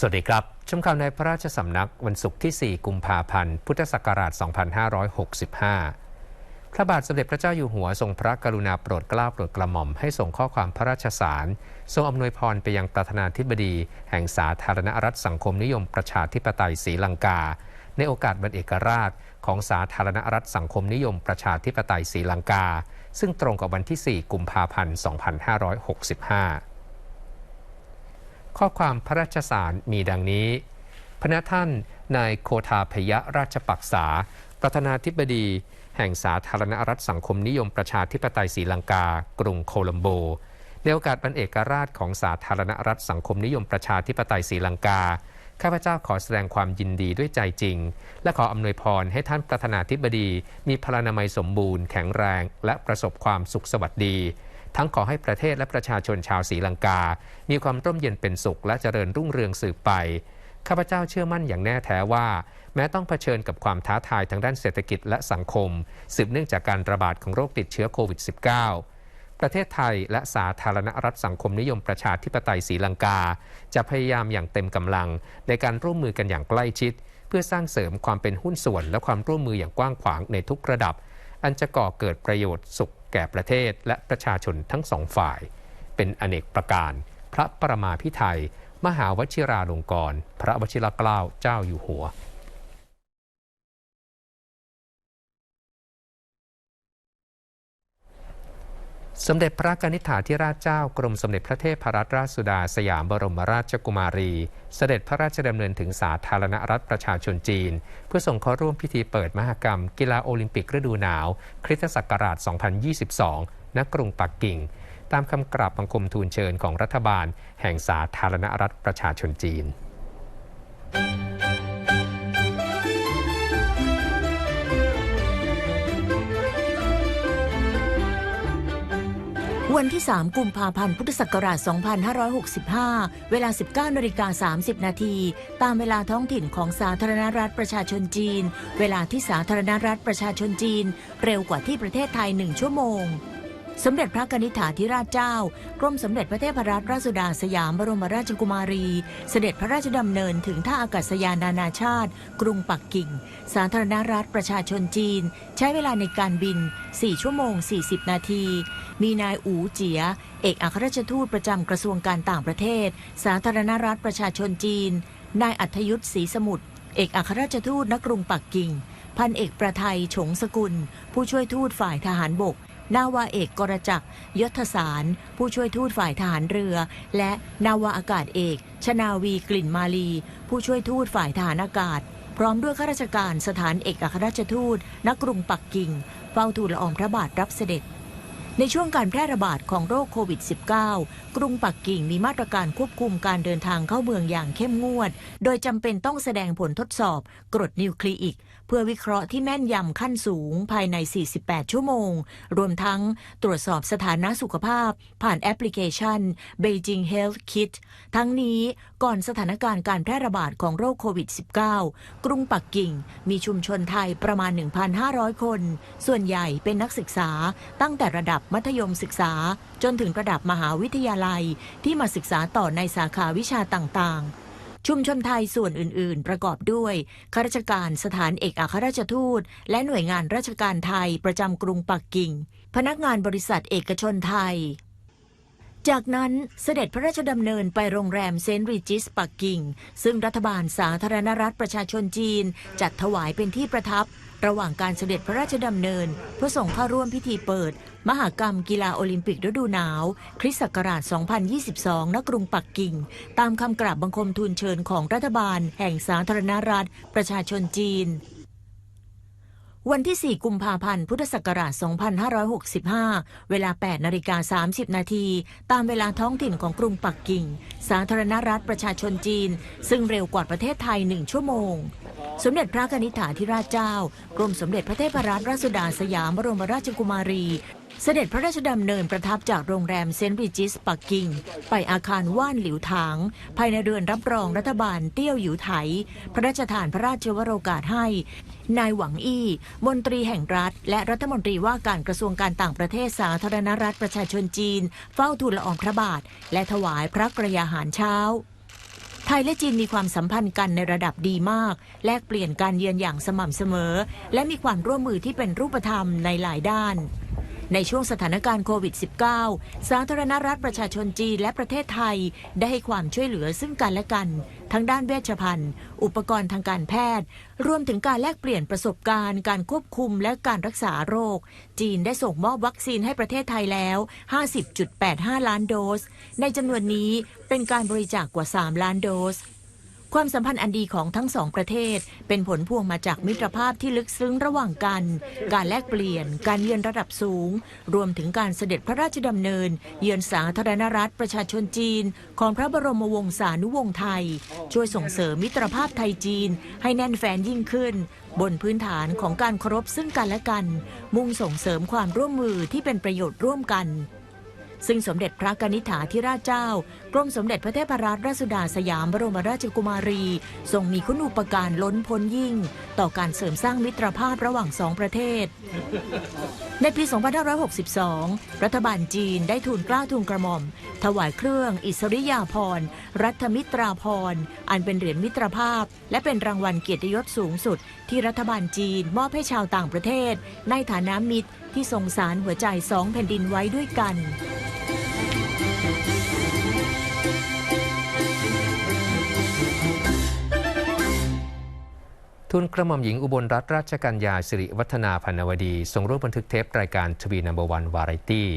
สวัสดีครับชมข่าวในพระราชสำนักวันศุกร์ที่ 4 กุมภาพันธ์ พุทธศักราช 2565 พระบาทสมเด็จพระเจ้าอยู่หัวทรงพระกรุณาโปรดเกล้าโปรดกระหม่อมให้ส่งข้อความพระราชสาร ทรงอำนวยพรไปยังประธานาธิบดี แห่งสาธารณรัฐสังคมนิยมประชาธิปไตยศรีลังกา ในโอกาสวันเอกราช ของสาธารณรัฐสังคมนิยมประชาธิปไตยศรีลังกา ซึ่งตรงกับวันที่ 4 กุมภาพันธ์ 2565 ข้อความพระราชสารมีดังนี้ พระท่านนายโคทาพยราชปักษา ประธานาธิบดี แห่งสาธารณรัฐสังคมนิยมประชาธิปไตยศรีลังกา กรุงโคลัมโบ ในโอกาสวันเอกราชของสาธารณรัฐสังคมนิยมประชาธิปไตยศรีลังกา ข้าพเจ้าขอแสดงความยินดีด้วยใจจริง และขออำนวยพรให้ท่านประธานาธิบดี มีพลานามัยสมบูรณ์แข็งแรง และประสบความสุขสวัสดี ทั้งขอให้ประเทศและประชาชนชาวศรีลังกา มีความร่มเย็นเป็นสุขและเจริญรุ่งเรืองสืบไป ข้าพเจ้าเชื่อมั่นอย่างแน่แท้ว่า แม้ต้องเผชิญกับความท้าทายทางด้านเศรษฐกิจและสังคม สืบเนื่องจากการระบาดของโรคติดเชื้อโควิด -19 ประเทศไทยและสาธารณรัฐสังคมนิยมประชาธิปไตยศรีลังกา จะพยายามอย่างเต็มกำลัง ในการร่วมมือกันอย่างใกล้ชิด เพื่อสร้างเสริมความเป็นหุ้นส่วน และความร่วมมืออย่างกว้างขวางในทุกระดับ อันจะก่อเกิดประโยชน์สุขแก่ประเทศและประชาชนทั้งสองฝ่าย เป็นอเนกประการ พระประมาพิไทยมหาวชิราลงกรณ์พระวชิรเกล้าเจ้าอยู่หัว สมเด็จพระกนิษฐาธิราชเจ้ากรมสมเด็จพระเทพรัตนราชสุดาสยามบรมราชกุมารี เสด็จพระราชดำเนินถึงสาธารณรัฐประชาชนจีน เพื่อส่งเข้าร่วมพิธีเปิดมหกรรม กีฬาโอลิมปิกฤดูหนาว คริสตศักราช 2022 ณ กรุงปักกิ่ง ตามคำกราบบังคมทูลเชิญของรัฐบาล แห่งสาธารณรัฐประชาชนจีน วันที่ 3 กุมภาพันธ์ พุทธศักราช 2565 เวลา 19นาฬิกา30 นาที ตามเวลาท้องถิ่นของสาธารณรัฐประชาชนจีน เวลาที่สาธารณรัฐประชาชนจีน เร็วกว่าที่ประเทศไทย 1 ชั่วโมง สมเด็จพระกนิษฐาธิราชเจ้า กรมสมเด็จพระเทพรัตนราชสุดาสยามบรมราชกุมารี เสด็จพระราชดำเนินถึงท่าอากาศยานนานาชาติ กรุงปักกิ่ง สาธารณรัฐประชาชนจีน ใช้เวลาในการบิน 4 ชั่วโมง 40 นาที มีนายอูเจีย เอกอัครราชทูตประจำกระทรวงการต่างประเทศ สาธารณรัฐประชาชนจีน นายอัธยุทธศรีสมุทร เอกอัครราชทูตณกรุงปักกิ่ง พันเอกประไทยฉงสกุล ผู้ช่วยทูตฝ่ายทหารบก นาวาเอกกรจักรยศสาร ผู้ช่วยทูตฝ่ายทหารเรือ และนาวาอากาศเอก ชนาวีกลิ่นมาลี ผู้ช่วยทูตฝ่ายทหารอากาศ พร้อมด้วยข้าราชการสถานเอกอัครราชทูตณกรุงปักกิ่งเฝ้าทูลละอองพระบาทรับเสด็จในช่วงการแพร่ระบาดของโรคโควิด -19 กรุงปักกิ่งมีมาตรการควบคุมการเดินทางเข้าเมืองอย่างเข้มงวด โดยจำเป็นต้องแสดงผลทดสอบกรดนิวคลีอิกเพื่อวิเคราะห์ที่แม่นยำขั้นสูงภายใน 48 ชั่วโมง รวมทั้งตรวจสอบสถานะสุขภาพ ผ่านแอปพลิเคชัน Beijing Health Kit ทั้งนี้ก่อนสถานการณ์การแพร่ระบาดของโรคโควิด -19 กรุงปักกิ่ง มีชุมชนไทยประมาณ 1,500 คน ส่วนใหญ่เป็นนักศึกษาตั้งแต่ระดับมัธยมศึกษา จนถึงระดับมหาวิทยาลัย ที่มาศึกษาต่อในสาขาวิชาต่างๆ ชุมชนไทยส่วนอื่น ๆ ประกอบด้วยข้าราชการสถานเอกอัครราชทูต และหน่วยงานราชการไทยประจำกรุงปักกิ่ง พนักงานบริษัทเอกชนไทย จากนั้นเสด็จพระราชดำเนินไปโรงแรมเซนต์ริจิสปักกิ่ง ซึ่งรัฐบาลสาธารณรัฐประชาชนจีน จัดถวายเป็นที่ประทับ ระหว่างการเสด็จพระราชดำเนินเพื่อส่งเข้าร่วมพิธีเปิด มหากรรมกีฬาโอลิมปิกฤดูหนาว คริสต์ศักราช 2022 ณ กรุงปักกิ่ง ตามคำกราบบังคมทูลเชิญของรัฐบาล แห่งสาธารณรัฐ ประชาชนจีนวันที่ 4 กุมภาพันธ์ พุทธศักราช 2565 เวลา 8 นาฬิกา 30 นาที ตามเวลาท้องถิ่นของกรุงปักกิ่ง สาธารณรัฐประชาชนจีน ซึ่งเร็วกว่าประเทศไทย 1 ชั่วโมง สมเด็จพระนิษฐาธิราชเจ้า กรมสมเด็จพระเทพรัตนราชสุดาสยามบรมราชกุมารี เสด็จพระราชดำเนินประทับจากโรงแรมเซนต์ริจิสปักกิ่ง ไปอาคารว่านหลิวถาง ภายในเรือนรับรองรัฐบาลเตี้ยวหยิวไถ พระราชทานพระราชวโรกาสให้ นายหวังอี้ มนตรีแห่งรัฐ และรัฐมนตรีว่าการกระทรวงการต่างประเทศสาธารณรัฐประชาชนจีน เฝ้าทูลละอองพระบาท และถวายพระกระยาหารเช้า ไทยและจีนมีความสัมพันธ์กันในระดับดีมาก แลกเปลี่ยนการเยือนอย่างสม่ำเสมอ และมีความร่วมมือที่เป็นรูปธรรมในหลายด้าน ในช่วงสถานการณ์โควิด -19 สาธารณรัฐประชาชนจีนและประเทศไทย ได้ให้ความช่วยเหลือซึ่งกันและกัน ทั้งด้านเวชภัณฑ์ อุปกรณ์ทางการแพทย์ รวมถึงการแลกเปลี่ยนประสบการณ์ การควบคุมและการรักษาโรค จีนได้ส่งมอบวัคซีนให้ประเทศไทยแล้ว 50.85 ล้านโดส ในจำนวนนี้เป็นการบริจาคกว่า 3 ล้านโดส ความสัมพันธ์อันดีของทั้งสองประเทศ เป็นผลพวงมาจากมิตรภาพที่ลึกซึ้งระหว่างกัน การแลกเปลี่ยน การเยือนระดับสูง รวมถึงการเสด็จพระราชดำเนิน เยือนสาธารณรัฐประชาชนจีน ของพระบรมวงศานุวงศ์ไทย ช่วยส่งเสริมมิตรภาพไทยจีน ให้แน่นแฟนยิ่งขึ้น บนพื้นฐานของการเคารพซึ่งกันและกัน มุ่งส่งเสริมความร่วมมือที่เป็นประโยชน์ร่วมกัน ซึ่งสมเด็จพระกนิษฐาธิราชเจ้า กรมสมเด็จพระเทพรัตนราชสุดาสยามบรมราชกุมารี ทรงมีคุณูปการล้นพ้นยิ่ง ต่อการเสริมสร้างมิตรภาพระหว่างสองประเทศในปี 2562 รัฐบาลจีนได้ทูลกล้าทูลกระหม่อม ถวายเครื่อง อิสริยาภรณ์รัฐมิตราภรณ์อันเป็นเหรียญมิตรภาพ และเป็นรางวัลเกียรติยศสูงสุด ที่รัฐบาลจีนมอบให้ชาวต่างประเทศ ในฐานะมิตรที่ทรงสารหัวใจสองแผ่นดินไว้ด้วยกัน ทุนกระหม่อมหญิงอุบลรัตนราชกัญญาสิริวัฒนาพันวดีส่งร่วมบันทึกเทปรายการทวีนัมเบอร์วันวาไรตี้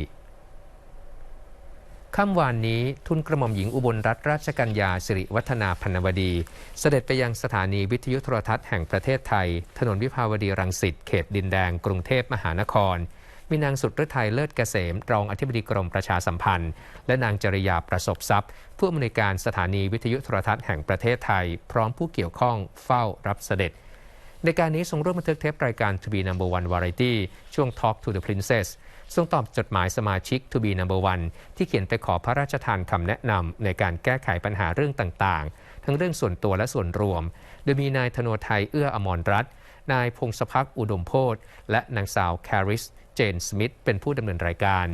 ค่ำวานนี้ทุนกระหม่อมหญิงอุบลรัตนราชกัญญาสิริวัฒนาพันวดี เสด็จไปยังสถานีวิทยุโทรทัศน์แห่งประเทศไทย ถนนวิภาวดีรังสิตเขตดินแดง กรุงเทพมหานคร มีนางสุดฤทัยเลิศเกษม รองอธิบดีกรมประชาสัมพันธ์ และนางจริยาประสบทรัพย์ ผู้อำนวยการสถานีวิทยุโทรทัศน์แห่งประเทศไทย พร้อมผู้เกี่ยวข้องเฝ้ารับเสด็จ ในการนี้ทรงร่วมบันทึกเทปรายการ To be Number One Variety ช่วง Talk to the Princess ทรงตอบจดหมายสมาชิก To be Number One ที่เขียนไปขอพระราชทานคำแนะนำในการแก้ไขปัญหาเรื่องต่างๆ ทั้งเรื่องส่วนตัวและส่วนรวม โดยมีนายธโนไทยเอื้ออมรรัตน์นายพงศพักอุดมโพธและนางสาวแคริส เจนสมิธเป็นผู้ดำเนินรายการ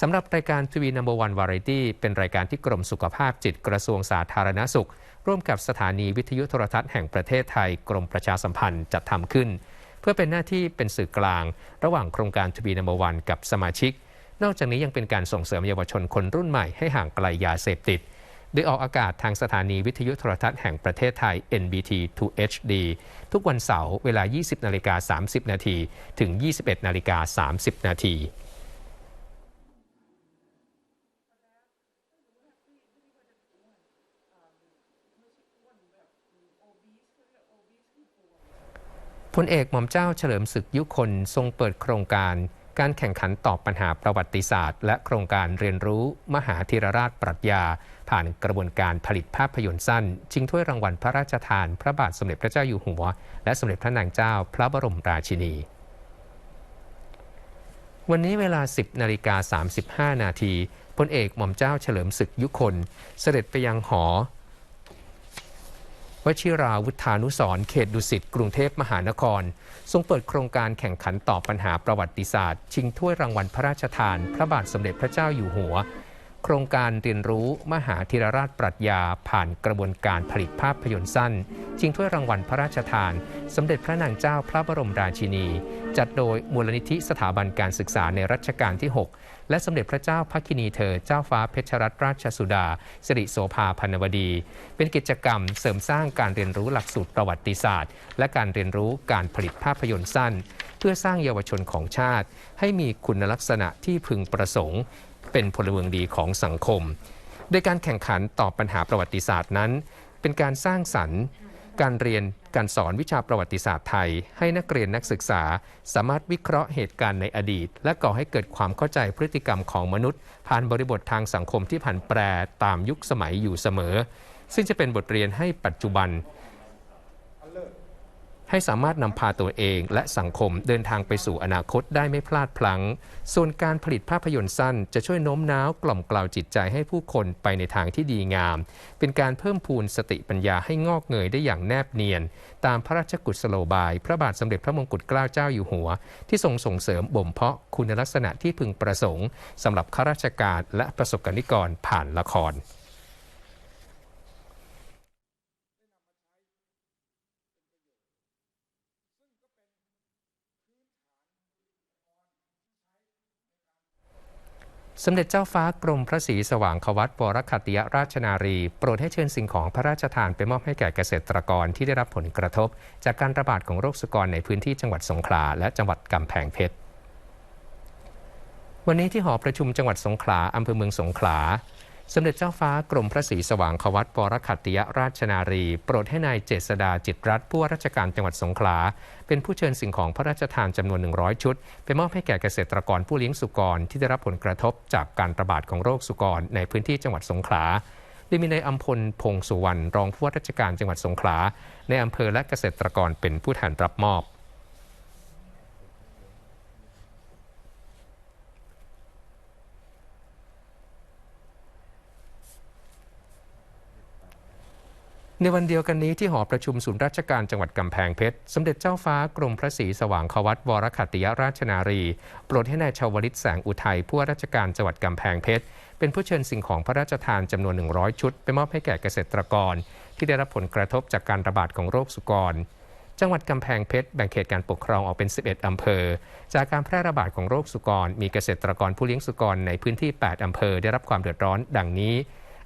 สำหรับรายการทีวีนัมเบอร์วันวาไรตี้เป็นรายการที่กรมสุขภาพจิตกระทรวงสาธารณสุข ร่วมกับสถานีวิทยุโทรทัศน์แห่งประเทศไทยกรมประชาสัมพันธ์จัดทำขึ้น เพื่อเป็นหน้าที่เป็นสื่อกลาง ระหว่างโครงการทีวีนัมเบอร์วันกับสมาชิก นอกจากนี้ยังเป็นการส่งเสริมเยาวชนคนรุ่นใหม่ให้ห่างไกลยาเสพติด โดยออกอากาศทางสถานีวิทยุโทรทัศน์แห่งประเทศไทย NBT 2 HD ทุกวันเสาร์เวลา 20นาฬิกา30 นาทีถึง 21นาฬิกา30 นาทีพลเอกหม่อมเจ้าเฉลิมศึกยุคนทรงเปิดโครงการ การแข่งขันตอบปัญหาประวัติศาสตร์ และโครงการเรียนรู้มหาธีรราชปรัชญา ผ่านกระบวนการผลิตภาพยนตร์สั้น ชิงถ้วยรางวัลพระราชทาน พระบาทสมเด็จพระเจ้าอยู่หัว และสมเด็จพระนางเจ้าพระบรมราชินี วันนี้เวลา 10นาฬิกา35 นาทีพลเอกหม่อมเจ้าเฉลิมศึกยุคน เสด็จไปยังหอ วชิราวุฒานุสรเขตดุสิตกรุงเทพมหานคร ทรงเปิดโครงการแข่งขันตอบปัญหาประวัติศาสตร์ ชิงถ้วยรางวัลพระราชทาน พระบาทสมเด็จพระเจ้าอยู่หัว โครงการเรียนรู้มหาธีรราชปรัชญา ผ่านกระบวนการผลิตภาพยนตร์สั้น ชิงถ้วยรางวัลพระราชทาน สมเด็จพระนางเจ้าพระบรมราชินี จัดโดยมูลนิธิสถาบันการศึกษาในรัชกาลที่ 6 และสมเด็จพระเจ้าพักินีเธอ เจ้าฟ้าเพชรรัตนราชสุดา สิริโสภาพันวดี เป็นกิจกรรมเสริมสร้างการเรียนรู้หลักสูตรประวัติศาสตร์ และการเรียนรู้การผลิตภาพยนตร์สั้น เพื่อสร้างเยาวชนของชาติ ให้มีคุณลักษณะที่พึงประสงค์ เป็นพลเมืองดีของสังคม โดยการแข่งขันตอบปัญหาประวัติศาสตร์นั้น เป็นการสร้างสรรค์ การเรียนการสอนวิชาประวัติศาสตร์ไทย ให้นักเรียนนักศึกษา สามารถวิเคราะห์เหตุการณ์ในอดีต และก่อให้เกิดความเข้าใจพฤติกรรมของมนุษย์ ผ่านบริบททางสังคมที่ผันแปรตามยุคสมัยอยู่เสมอ ซึ่งจะเป็นบทเรียนให้ปัจจุบัน ให้สามารถนำพาตัวเองและสังคมเดินทางไปสู่อนาคตได้ไม่พลาดพลัง้ง ส่วนการผลิตภาพยนตร์สั้น จะช่วยโน้มน้าวกล่อมกล่าวจิตใจให้ผู้คนไปในทางที่ดีงาม เป็นการเพิ่มพูนสติปัญญาให้งอกเงยได้อย่างแนบเนียน ตามพระราชกุศโลบาย พระบาทสมเด็จพระมงกุฎเกล้าเจ้าอยู่หัว ที่ทรงส่งเสริมบ่มเพาะคุณลักษณะที่พึงประสงค์สำหรับข้าราชการและประสบกนิกรผ่านละคร สมเด็จเจ้าฟ้ากรมพระศรีสว่างควัตวรคัตติยราชนารี โปรดให้เชิญสิ่งของพระราชทานไปมอบให้แก่เกษตรกรที่ได้รับผลกระทบ จากการระบาดของโรคสุกรในพื้นที่จังหวัดสงขลาและจังหวัดกำแพงเพชร วันนี้ที่หอประชุมจังหวัดสงขลาอำเภอเมืองสงขลา สมเด็จเจ้าฟ้ากรมพระศรีสว่างควัตวรคัตติยราชนารี โปรดให้นายเจษดาจิตรรัตผู้ว่าราชการจังหวัดสงขลา เป็นผู้เชิญสิ่งของพระราชทานจำนวน 100 ชุด ไปมอบให้แก่เกษตรกรผู้เลี้ยงสุกร ที่ได้รับผลกระทบจากการระบาดของโรคสุกร ในพื้นที่จังหวัดสงขลาโดยมีนายอัมพลพงสุวรรณรองผู้ว่าราชการจังหวัดสงขลาในอำเภอและเกษตรกรเป็นผู้แทนรับมอบ ในวันเดียวกันนี้ที่หอประชุมศูนย์ราชการจังหวัดกำแพงเพชร สมเด็จเจ้าฟ้ากรมพระศรีสว่างควัตวรคัตติยราชนารี โปรดให้นายชาวลิตแสงอุทัยผู้ว่าราชการจังหวัดกำแพงเพชร เป็นผู้เชิญสิ่งของพระราชทานจำนวน 100 ชุด ไปมอบให้แก่เกษตรกร ที่ได้รับผลกระทบจากการระบาดของโรคสุกร จังหวัดกำแพงเพชรแบ่งเขตการปกครองออกเป็น 11 อำเภอ จากการแพร่ระบาดของโรคสุกร มีเกษตรกรผู้เลี้ยงสุกรในพื้นที่ 8 อำเภอได้รับความเดือดร้อน ดังนี้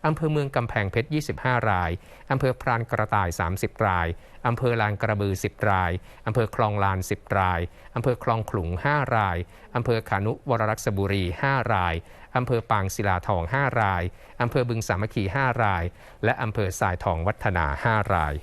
อำเภอเมืองกำแพงเพชร 25 ราย อำเภอพรานกระต่าย 30 ราย อำเภอลานกระบือ 10 ราย อำเภอคลองลาน 10 ราย อำเภอคลองขลุง 5 ราย อำเภอขานุวรรักษบุรี 5 ราย อำเภอปางศิลาทอง 5 ราย อำเภอบึงสามัคคี 5 ราย และอำเภอสายทองวัฒนา 5 ราย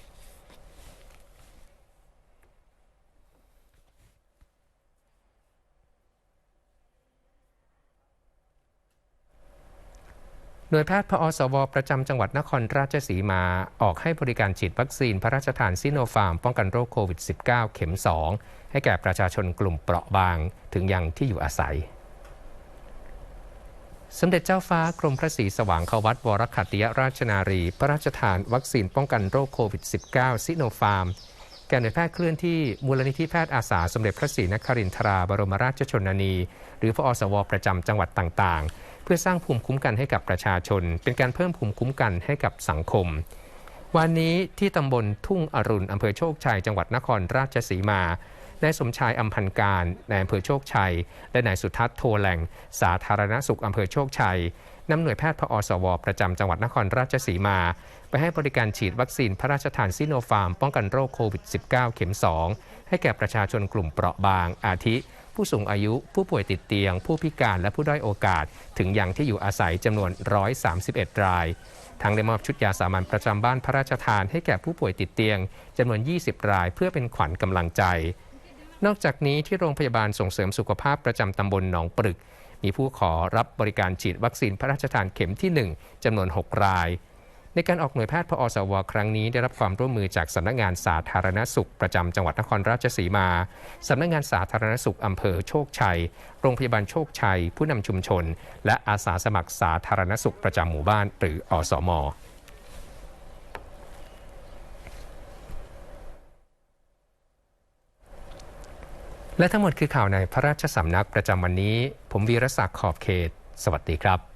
หน่วยแพทย์พอสว ประจำจังหวัดนครราชสีมาออกให้บริการฉีดวัคซีนพระราชทานซิโนฟาร์มป้องกันโรคโควิด -19 เข็ม 2 ให้แก่ประชาชนกลุ่มเปราะบางถึงยังที่อยู่อาศัย สมเด็จเจ้าฟ้ากรมพระศรีสว่างควัตวรคัตติยราชนารี พระราชทานวัคซีนป้องกันโรคโควิด -19 ซิโนฟาร์มแก่หน่วยแพทย์เคลื่อนที่มูลนิธิแพทย์อาสาสมเด็จพระศรีนครินทราบรมราชชนนี หรือพอสว ประจำจังหวัดต่าง ๆ พื่อสร้างภูมิคุ้มกันให้กับประชาชน เป็นการเพิ่มภูมิคุ้มกันให้กับสังคม วันนี้ที่ตำบลทุ่งอรุณอำเภอโชคชัย จังหวัดนครราชสีมานายสมชายอัมพันการนายอำเภอโชคชัย และนายสุทัศน์โทแหล่ง สาธารณสุขอำเภอโชคชัยนำหน่วยแพทย์พอสว ประจำจังหวัดนครราชสีมา ไปให้บริการฉีดวัคซีนพระราชทานซิโนฟาร์ม ป้องกันโรคโควิด -19 เข็ม 2 ให้แก่ประชาชนกลุ่มเปราะบางอาทิ ผู้สูงอายุ ผู้ป่วยติดเตียง ผู้พิการและผู้ด้อยโอกาส ถึงยังที่อยู่อาศัยจำนวน 131 รายทั้งได้มอบชุดยาสามัญประจำบ้านพระราชทานให้แก่ผู้ป่วยติดเตียงจำนวน 20 รายเพื่อเป็นขวัญกำลังใจ นอกจากนี้ที่โรงพยาบาลส่งเสริมสุขภาพประจำตำบลหนองปรึก มีผู้ขอรับบริการฉีดวัคซีนพระราชทานเข็มที่ 1จำนวน 6 ราย ในการออกหน่วยแพทย์พอสว ครั้งนี้ได้รับความร่วมมือจากสำนักงานสาธารณสุข ประจำจังหวัดนครราชสีมาสำนักงานสาธารณสุขอำเภอโชคชัย โรงพยาบาลโชคชัย ผู้นำชุมชน และอาสาสมัครสาธารณสุขประจำหมู่บ้านหรืออสมและทั้งหมดคือข่าวในพระราชสำนักประจำวันนี้ ผมวีรศักดิ์ขอบเขต สวัสดีครับ